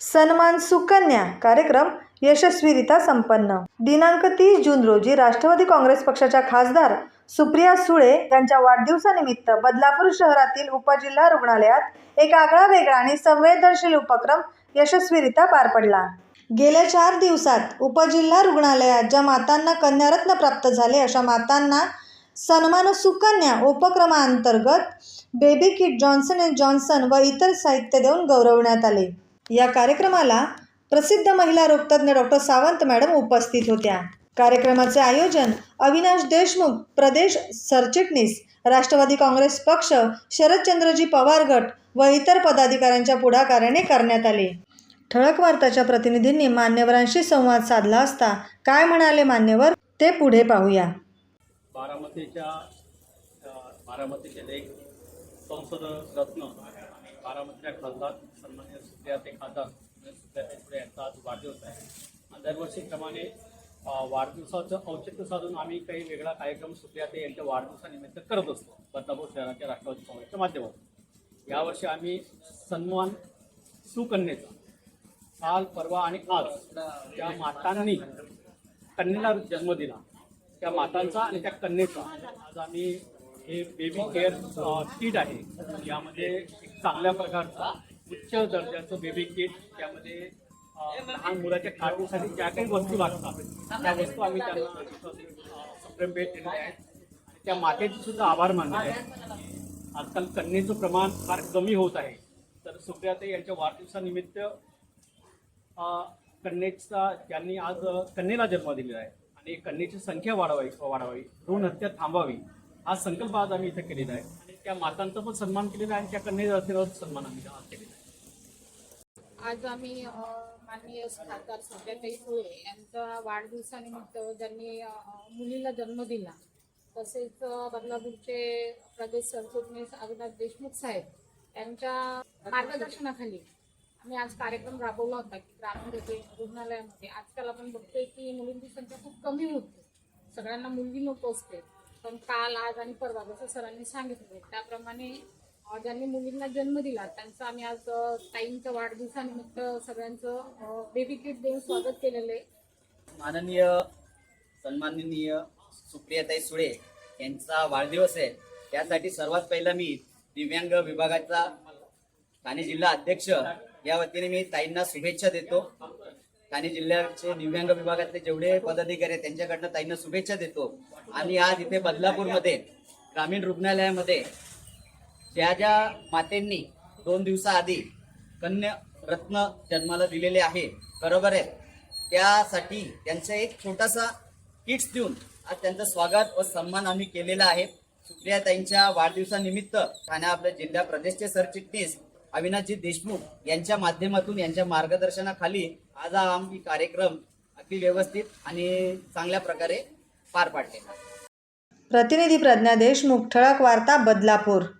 सन्मान सुकन्या कार्यक्रम यशस्वीरित्या संपन्न. दिनांक तीस जून रोजी राष्ट्रवादी काँग्रेस पक्षाच्या खासदार सुप्रिया सुळे यांच्या वाढदिवसानिमित्त बदलापूर शहरातील उपजिल्हा रुग्णालयात एक आगळा वेगळा आणि संवेदनशील उपक्रम यशस्वीरित्या पार पडला. गेल्या चार दिवसात उपजिल्हा रुग्णालयात ज्या मातांना कन्यारत्न प्राप्त झाले अशा मातांना सन्मान सुकन्या उपक्रमांतर्गत baby kit Johnson and Johnson व इतर साहित्य देऊन गौरवण्यात आले. या कार्यक्रमाला प्रसिद्ध महिला रोगतज्ञ डॉक्टर सावंत मॅडम उपस्थित होत्या. कार्यक्रमाचे आयोजन अविनाश देशमुख प्रदेश सरचिटणीस राष्ट्रवादी काँग्रेस पक्ष शरदचंद्रजी पवार गट व इतर पदाधिकाऱ्यांच्या पुढाकाराने करण्यात आले. ठळक वार्ताच्या प्रतिनिधींनी मान्यवरांशी संवाद साधला असता काय म्हणाले मान्यवर ते पुढे पाहूया. बारामतीच्या बारामतीचे लेख संसद रत्न आणि बारामतीच्या खासदार सन्मान्य सुप्रियाते खासदार सुप्रियाते पुढे यांचा आज वाढदिवस आहे. आणि दरवर्षीप्रमाणे वाढदिवसाचं औचित्य साधून आम्ही काही वेगळा कार्यक्रम सुप्रियाते यांच्या वाढदिवसानिमित्त करत असतो. बदलापूर शहराच्या राष्ट्रवादी काँग्रेसच्या माध्यमातून. यावर्षी आम्ही सन्मान सुकन्येचा. काल परवा आणि आज त्या मातांनी कन्येला जन्म दिला. त्या मातांचा आणि त्या कन्येचा आज आम्ही हे बेबी केअर किट आहे. यामध्ये एक चांगल्या प्रकारचा उच्च दर्जाचं बेबी किट त्यामध्ये लहान मुलाच्या खाण्यासाठी ज्या काही वस्तू लागतात त्या वस्तू आम्ही त्यांना भेट दिलेल्या आहेत. आणि त्या मातेचे सुद्धा आभार मानले आहेत. आजकाल कन्येचं प्रमाण फार कमी होत आहे. तर सुप्रियाताई यांच्या वाढदिवसानिमित्त कन्येचा ज्यांनी आज कन्येला जन्म दिलेला आहे आणि कन्येची संख्या वाढवावी वाढवावी भ्रूण हत्या थांबावी हा संकल्प आज आम्ही इथे केलेला आहे. आणि त्या मातांचा पण सन्मान केलेला आहे आणि त्या कन्येचा सन्मान आम्ही आज केलेला आहे. आज आम्ही माननीय खासदार संध्याताई सुळे यांचा वाढदिवसानिमित्त ज्यांनी मुलीला जन्म दिला तसेच बदलापूरचे प्रदेश सरचिटणीस अविनाश देशमुख साहेब यांच्या मार्गदर्शनाखाली आम्ही आज कार्यक्रम राबवला होता की ग्रामीण रुग्णालयामध्ये. आजकाल आपण बघतोय की मुलींची संख्या खूप कमी होते. सगळ्यांना मुलगी नको असते. पण काल आज आणि परवा जसं सरांनी सांगितलं त्याप्रमाणे ज्यांनी मुलींना जन्म दिला त्यांचं आम्ही आज ताईंच्या वाढदिवसानिमित्त सगळ्यांचं बेबी किट देऊन स्वागत केलेलं आहे. माननीय सन्माननीय सुप्रियाताई सुळे यांचा वाढदिवस आहे. त्यासाठी सर्वात पहिला मी दिव्यांग विभागाचा ठाणे जिल्हा अध्यक्ष या वतीने मी ताईंना शुभेच्छा देतो. ठाणे जिल्ह्याचे दिव्यांग विभागातले जेवढे पदाधिकारी आहेत त्यांच्याकडनं ताईंना शुभेच्छा देतो. आणि आज इथे बदलापूरमध्ये ग्रामीण रुग्णालयामध्ये ज्या ज्या मातेंनी दोन दिवसाआधी कन्या रत्न जन्माला दिलेले आहे बरोबर आहे त्यासाठी त्यांचा एक छोटासा किट्स देऊन आज त्यांचं स्वागत व सन्मान आम्ही केलेला आहे. सुप्रियाताईंच्या वाढदिवसानिमित्त ठाणे आपल्या जिल्हा प्रदेशचे सरचिटणीस अविनाशजी देशमुख यांच्या माध्यमातून यांच्या मार्गदर्शनाखाली आज हा आम्ही कार्यक्रम अगदी व्यवस्थित आणि चांगल्या प्रकारे पार पाडले प्रतिनिधी प्रज्ञा देशमुख ठळक वार्ता बदलापूर.